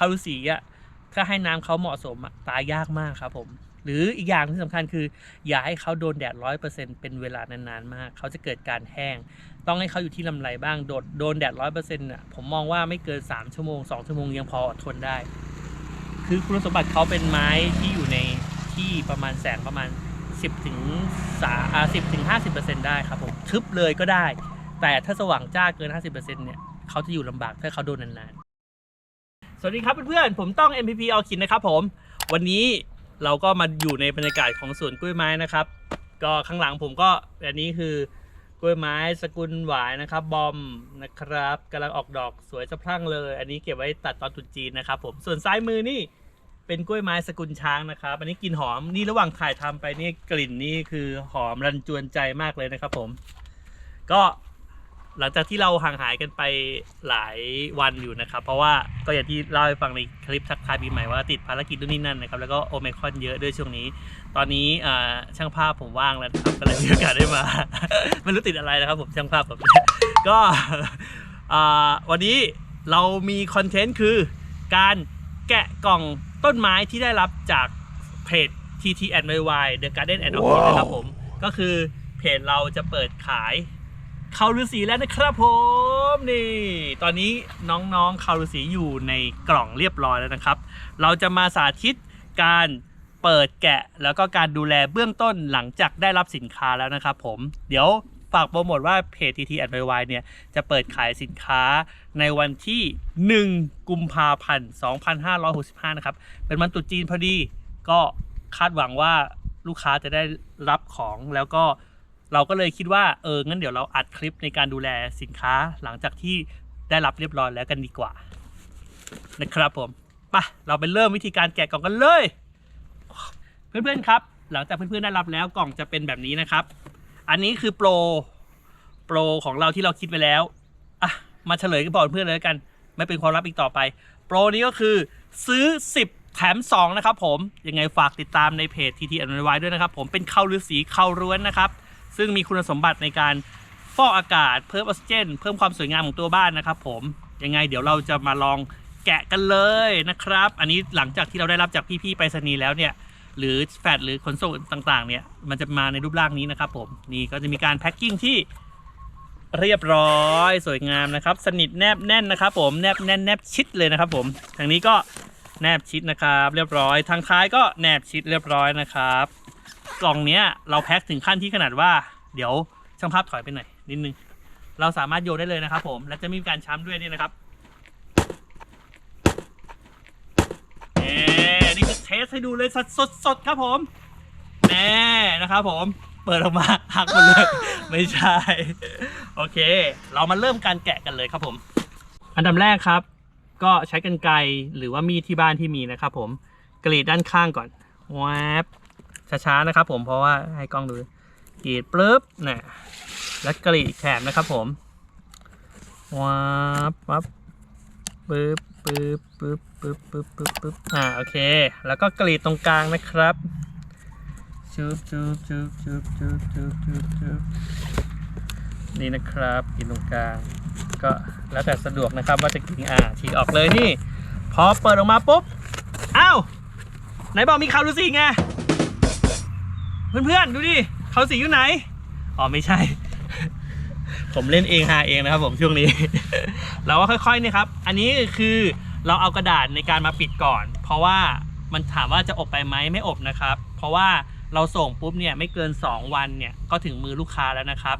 คารุสีอะถ้าให้น้ำเขาเหมาะสมอะตายยากมากครับผม หรืออีกอย่างที่สำคัญคือ อย่าให้เขาโดนแดดร้อยเปอร์เซ็นเป็นเวลานานๆมาก เขาจะเกิดการแห้ง ต้องให้เขาอยู่ที่ลำไรบ้างโดดโดนแดดร้อยเปอร์เซ็นต์อะผมมองว่าไม่เกิน3ชั่วโมง2ชั่วโมงยังพออดทนได้ คือคุณสมบัติเขาเป็นไม้ที่อยู่ในที่ประมาณแสงประมาณ10ถึงสาอ่า10ถึง50ได้ครับผมทึบเลยก็ได้ แต่ถ้าสว่างจ้าเกิน 50%เนี่ยเขาจะอยู่ลำบากถ้าเขาโดนนานๆ สวัสดีครับเพื่อนๆ ผมต้อง MPP ออคินนะครับผม วันนี้เราก็มาอยู่ในบรรยากาศของสวนกล้วยไม้นะครับ ก็ข้างหลังผมก็อันนี้คือกล้วยไม้สกุลหวายนะครับ บอมนะครับกำลังออกดอกสวยสะพรั่งเลย อันนี้เก็บไว้ตัดตอนตรุษจีนนะครับผมส่วนซ้ายมือนี่เป็นกล้วยไม้สกุลช้างนะครับ อันนี้กลิ่นหอมนี่ระหว่างถ่ายทำไปนี่กลิ่นนี่คือหอมรันจวนใจมากเลยนะครับผม ก็ หลังจากที่เราห่างหายกันไปหลายวันอยู่นะครับ เพราะว่าก็อย่างที่เล่าให้ฟังในคลิปทักทายปีใหม่ว่าติดภารกิจนู่นนี่นั่นนะครับแล้วก็โอเมคอนเยอะด้วยช่วงนี้ ตอนนี้ช่างภาพผมว่างแล้วนะครับก็เลยมีโอกาสได้มา ไม่รู้ติดอะไรนะครับผมช่างภาพผมก็วันนี้เรามีคอนเทนต์คือการแกะกล่องต้นไม้ที่ได้รับจากเพจ TT and YY The Garden and Orchid นะครับผมก็คือเพจเราจะเปิดขาย คารุสีแล้วนะครับผมนี่ ตอนนี้น้องๆคารุสีอยู่ในกล่องเรียบร้อยแล้วนะครับ เราจะมาสาธิตการเปิดแกะแล้วก็การดูแลเบื้องต้นหลังจากได้รับสินค้าแล้วนะครับผมเดี๋ยวฝากโปรโมทว่าเพจ TT and YY เนี่ยจะเปิดขายสินค้าในวันที่ 1 กุมภาพันธ์2565 นะครับ เป็นวันตรุษจีนพอดีก็คาดหวังว่าลูกค้าจะได้รับของแล้วก็ เราก็เลยคิดว่าเอองั้นเดี๋ยวเราอัดคลิปในการดูแลสินค้าหลังจากที่ได้รับเรียบร้อยแล้วกันดีกว่า นะครับผมไปะเราไปเริ่มวิธีการแกะกล่องกันเลย เพื่อนๆครับ หลังจากเพื่อนๆได้รับแล้วกล่องจะเป็นแบบนี้นะครับ อันนี้คือโปรโปรของเราที่เราคิดไว้แล้วอะมาเฉลยกันบอกเพื่อนเลยกัน ไม่เป็นความลับอีกต่อไป โปรนี้ก็คือซื้อ 10แถม 2 นะครับผม ยังไงฝากติดตามในเพจ TT อนุไว้ด้วยนะครับผมเป็นเข้าฤาษีเข้าร้วนนะครับ ซึ่งมีคุณสมบัติในการฟอกอากาศเพิ่มออกซิเจน เพิ่มความสวยงามของตัวบ้านนะครับผมยังไงเดี๋ยวเราจะมาลองแกะกันเลยนะครับ อันนี้หลังจากที่เราได้รับจากพี่ๆไปรษณีย์แล้วเนี่ยหรือแฟดหรือขนส่งต่างๆ เนี่ยมันจะมาในรูปร่างนี้นะครับผมนี่ก็จะมีการแพ็คกิ้งที่เรียบร้อยสวยงามนะครับ สนิทแนบแน่นนะครับ ผมแนบแน่นแนบชิดเลยนะครับ ผมทางนี้ก็แนบชิดนะครับ เรียบร้อยทางท้ายก็แนบชิดเรียบร้อยนะครับ กล่องเนี้ยเราแพ็คถึงขั้นที่ขนาดว่า เดี๋ยวช่างภาพถอยไปหน่อยนิดนึง เราสามารถโยนได้เลยนะครับผม และจะมีการช้ำด้วยนี่นะครับเน่นี่คือเทสให้ดูเลยสดสดสดครับผมแน่นะครับผม เปิดออกมาหักหมดเลย ไม่ใช่ โอเค เรามาเริ่มการแกะกันเลยครับผม อันดับแรกครับ ก็ใช้กันไกรหรือว่ามีดที่บ้านที่มีนะครับผม กรีดด้านข้างก่อนแวบ ช้าๆนะครับ ผมเพราะว่าให้กล้องดูกรีดปึ๊บเนี่ยแล้วกรีดแถบนะครับ ผมว้าบปั๊บปึ๊บปึ๊บปึ๊บปึ๊บปึ๊บปึ๊บปึ๊บอ่าโอเค แล้วก็กรีดตรงกลางนะครับชุบชุบชุบชุบชุบชุบชุบชุบนี่นะครับกรีดตรงกลาง ก็แล้วแต่สะดวกนะครับว่าจะกินอ่าฉีกออกเลยนี่ พอเปิดออกมาปุ๊บอ้าวไหนบอกมีคาวรูซีไง เพื่อนๆดูดิเขาสีอยู่ไหน อ๋อไม่ใช่ ผมเล่นเองหาเองนะครับผมช่วงนี้ เราก็ค่อยๆเนี่ยครับ อันนี้คือเราเอากระดาษในการมาปิดก่อน เพราะว่ามันถามว่าจะอบไปไหมไม่อบนะครับ เพราะว่าเราส่งปุ๊บเนี่ยไม่เกิน 2 วันเนี่ยก็ถึงมือลูกค้าแล้วนะครับ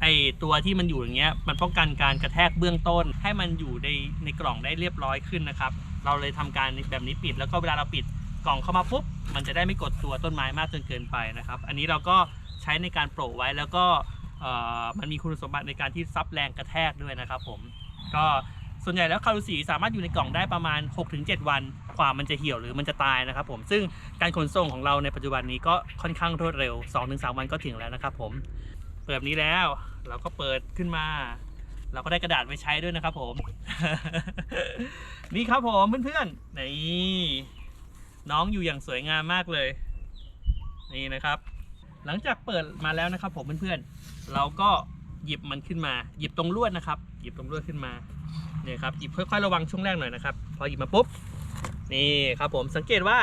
ไอตัวที่มันอยู่อย่างเงี้ยมันป้องกันการกระแทกเบื้องต้น ให้มันอยู่ในในกล่องได้เรียบร้อยขึ้นนะครับ เราเลยทำการแบบนี้ปิดแล้วก็เวลาเราปิด กล่องเข้ามาปุ๊บมันจะได้ไม่กดตัวต้นไม้มากจนเกินไปนะครับ อันนี้เราก็ใช้ในการโปะไว้แล้วก็มันมีคุณสมบัติในการที่ซับแรงกระแทกด้วยนะครับผมก็ส่วนใหญ่แล้วคารุสีสามารถอยู่ในกล่องได้ประมาณ 6-7 วันกว่ามันจะเหี่ยวหรือมันจะตายนะครับผมซึ่งการขนส่งของเราในปัจจุบันนี้ก็ค่อนข้างรวดเร็ว 2-3 วันก็ถึงแล้วนะครับผมเปิดนี้แล้วเราก็เปิดขึ้นมา เราก็ได้กระดาษไว้ใช้ด้วยนะครับผม นี่ครับผมเพื่อนๆนี่ น้องอยู่อย่างสวยงามมากเลย นี่นะครับ หลังจากเปิดมาแล้วนะครับ ผมเพื่อนๆ เราก็หยิบมันขึ้นมา หยิบตรงลวดนะครับ หยิบตรงลวดขึ้นมาเนี่ยครับหยิบค่อยๆระวังช่วงแรกหน่อยนะครับ พอหยิบมาปุ๊บนี่ครับผมสังเกตว่า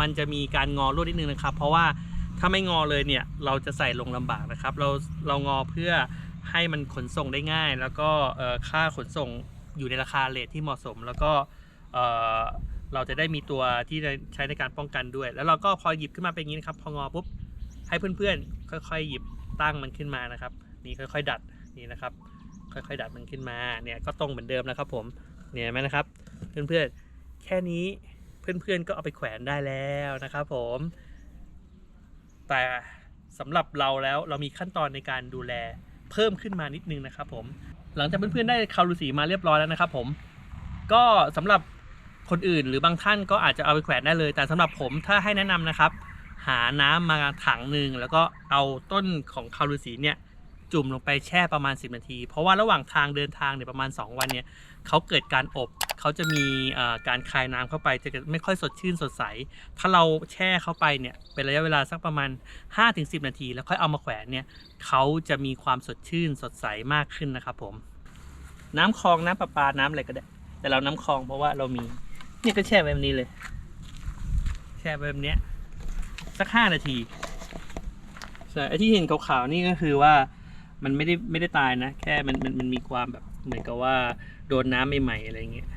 มันจะมีการงอรวดนิดนึงนะครับ เพราะว่าถ้าไม่งอเลยเนี่ยเราจะใส่ลงลำบากนะครับ เราเรางอเพื่อให้มันขนส่งได้ง่าย แล้วก็เอ่อค่าขนส่งอยู่ในราคาเลทที่เหมาะสม แล้วก็ เราจะได้มีตัวที่ใช้ในการป้องกันด้วย แล้วเราก็พอหยิบขึ้นมาเป็นอย่างนี้นะครับ พองอปุ๊บให้เพื่อนๆ ค่อยๆ หยิบตั้งมันขึ้นมานะครับ นี่ค่อยๆ ดัดนี่นะครับ ค่อยๆ ดัดมันขึ้นมาเนี่ยก็ตรงเหมือนเดิมนะครับ ผมเนี่ยไหมนะครับ เพื่อนๆ แค่นี้เพื่อนๆ ก็เอาไปแขวนได้แล้วนะครับผม แต่สำหรับเราแล้วเรามีขั้นตอนในการดูแลเพิ่มขึ้นมานิดนึงนะครับผม หลังจากเพื่อนๆ ได้คารูสีมาเรียบร้อยแล้วนะครับผม ก็สำหรับ คนอื่น หรือบางท่านก็อาจจะเอาไปแขวนได้เลย แต่สำหรับผมถ้าให้แนะนำนะครับ หาน้ำมาถังหนึ่งแล้วก็เอาต้นของคารูสีเนี่ยจุ่มลงไปแช่ประมาณ 10 นาที เพราะว่าระหว่างทางเดินทางเนี่ยประมาณ 2 วันเนี่ยเขาเกิดการอบเขาจะมีการคายน้ำเข้าไปจะไม่ค่อยสดชื่นสดใส ถ้าเราแช่เข้าไปเนี่ยเป็นระยะเวลาสักประมาณ 5-10 นาที แล้วค่อยเอามาแขวนเนี่ยเขาจะมีความสดชื่นสดใสมากขึ้นนะครับผม น้ำคลองน้ำประปาน้ำอะไรก็ได้ แต่เราน้ำคลองเพราะว่าเรามี เนี่ยก็แช่ไว้แบบนี้เลย แช่ไว้แบบเนี้ย สักห้านาทีใช่ไอที่เห็นขาวๆนี่ก็คือว่ามันไม่ได้ไม่ได้ตายนะ แค่มันมันมันมีความแบบเหมือนกับว่าโดนน้ำใหม่ๆอะไรเงี้ย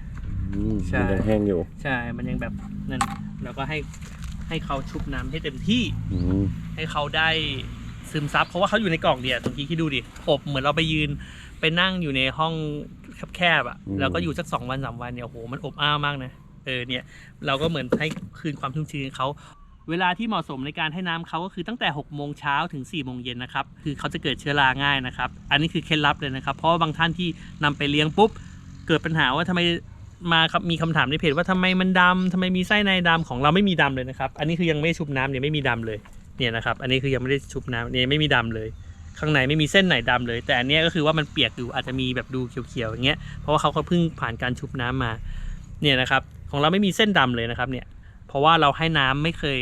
อืมใช่ มันยังแห้งอยู่ใช่ มันยังแบบนั่นเราก็ให้ให้เขาชุบน้ำให้เต็มที่ อืมให้เขาได้ซึมซับเพราะว่าเขาอยู่ในกล่องเดียวตรงที่คิดดูดิอบเหมือนเราไปยืนไปนั่งอยู่ในห้องแคบๆอะแล้วก็อยู่สักสองวันสามวันเนี่ยโอ้โหมันอบอ้าวมากนะ เออเนี่ยเราก็เหมือนให้คืนความชุ่มชื้นเขาเวลาที่เหมาะสมในการให้น้ำเขาก็คือตั้งแต่6กโมงเช้าถึง4ี่โมงเย็นนะครับ คือเขาจะเกิดเชื้อราง่ายนะครับ อันนี้คือเคล็ดลับเลยนะครับ เพราะว่าบางท่านที่นำไปเลี้ยงปุ๊บ เกิดปัญหาว่าทำไมมาครับมีคำถามในเพจว่าทำไมมันดำทำไมมีไส้ในดำของเราไม่มีดำเลยนะครับ อันนี้คือยังไม่ชุบน้ำเนี่ยไม่มีดำเลยเนี่ยนะครับ อันนี้คือยังไม่ได้ชุบน้ำเนี่ยไม่มีดำเลย ข้างในไม่มีเส้นไหนดำเลย แต่อันนี้ก็คือว่ามันเปียกอยู่อาจจะมีแบบดูเขียวๆอย่างเงี้ยเพราะว่าเขาก็เพิ่งผ่านการชุบน้ำมาเนี่ยนะครับ ของเราไม่มีเส้นดำเลยนะครับเนี่ยเพราะว่าเราให้น้ำไม่เคย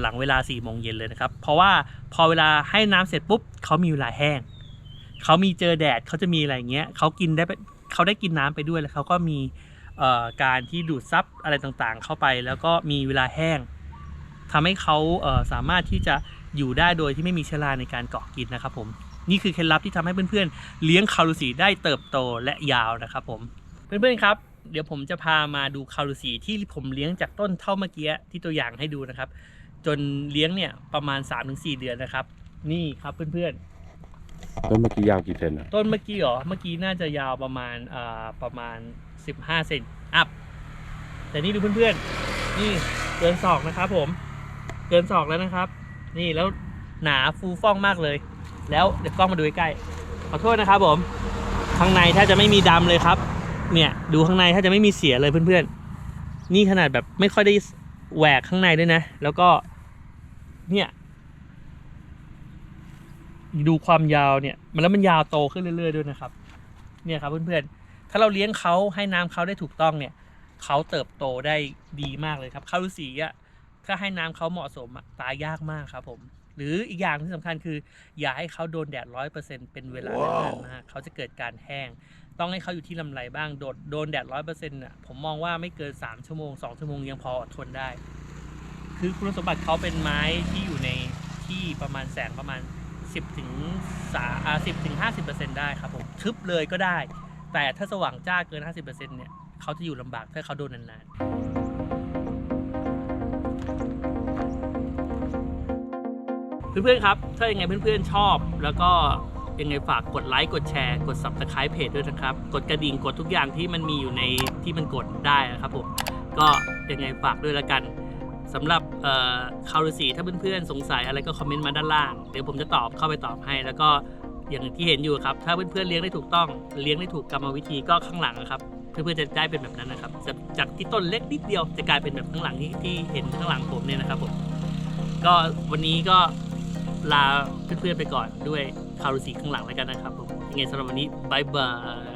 หลังเวลา4ี่โมงเย็นเลยนะครับ เพราะว่าพอเวลาให้น้ำเสร็จปุ๊บเขามีเวลาแห้งเขามีเจอแดดเขาจะมีอะไรเงี้ยเขากินได้ไปเขาได้กินน้ำไปด้วยแล้วเขาก็มีการที่ดูดซับอะไรต่างๆ เข้าไปแล้วก็มีเวลาแห้งทำให้เขาเสามารถที่จะอยู่ได้โดยที่ไม่มีเชื้อราในการเกาะกินนะครับผมนี่คือเคล็ดลับที่ทำให้เพื่อนๆเลี้ยงคารูสีได้เติบโตและยาวนะครับผมเพื่อนๆครับ เดี๋ยวผมจะพามาดูคารูสีที่ผมเลี้ยงจากต้นเท่าเมื่อกี้ที่ตัวอย่างให้ดูนะครับ จนเลี้ยงเนี่ยประมาณ 3-4 เดือนนะครับ นี่ครับเพื่อนๆต้นเมื่อกี้ยาวกี่เซนอะต้นเมื่อกี้เหรอเมื่อกี้น่าจะยาวประมาณอ่าประมาณ 15เซนอัพแต่นี่ดูเพื่อนๆ นี่เกินศอกนะครับผม เกินศอกแล้วนะครับ นี่แล้วหนาฟูฟ่องมากเลย แล้วเดี๋ยวกล้องมาดูใกล้ๆขอโทษนะครับผม ข้างในแทบจะไม่มีดำเลยครับ เนี่ย ดูข้างในแทบจะไม่มีเสียเลยเพื่อนๆ นี่ขนาดแบบไม่ค่อยได้แหวกข้างในด้วยนะ แล้วก็ เนี่ย ดูความยาวเนี่ย มันแล้วมันยาวโตขึ้นเรื่อยๆด้วยนะครับ เนี่ยครับเพื่อนๆ ถ้าเราเลี้ยงเขาให้น้ำเขาได้ถูกต้องเนี่ยเขาเติบโตได้ดีมากเลยครับข้าวฤาษีอะถ้าให้น้ำเขาเหมาะสมอะตายยากมากครับผม หรืออีกอย่างที่สำคัญคือ อย่าให้เขาโดนแดดร้อยเปอร์เซ็นเป็นเวลานานมากเขาจะเกิดการแห้ง ต้องให้เขาอยู่ที่ลำไรบ้างโดดโดนแดดร้อยเปอร์เซ็นต์อะผมมองว่าไม่เกินสามชั่วโมงสองชั่วโมงยังพออดทนได้ คือคุณสมบัติเขาเป็นไม้ที่อยู่ในที่ประมาณแสงประมาณ10ถึงสาอ่า10ถึง50ได้ครับผมทึบเลยก็ได้ แต่ถ้าสว่างจ้าเกิน50เนี่ยเขาจะอยู่ลำบากถ้าเขาโดนนานๆ เพื่อนๆครับ ถ้ายังไงเพื่อนๆชอบ แล้วก็ยังไงฝากกดไลค์กดแชร์กด subscribe เพจด้วยนะครับ กดกระดิ่งกดทุกอย่างที่มันมีอยู่ในที่มันกดได้นะครับผมก็ยังไงฝากด้วยละกันสำหรับคารุสีถ้าเพื่อนๆสงสัยอะไรก็คอมเมนต์มาด้านล่าง เดี๋ยวผมจะตอบเข้าไปตอบให้ แล้วก็อย่างที่เห็นอยู่ครับ ถ้าเพื่อนๆเลี้ยงได้ถูกต้องเลี้ยงได้ถูกกรรมวิธีก็ข้างหลังนะครับเพื่อนๆจะได้เป็นแบบนั้นนะครับจากจากที่ต้นเล็กนิดเดียวจะกลายเป็นแบบข้างหลังที่ที่เห็นข้างหลังผมเนี่ยนะครับผมก็วันนี้ก็ ลาเพื่อนๆไปก่อนด้วยคารุสีข้างหลังแล้วกันนะครับผมยังไงสำหรับวันนี้บายบาย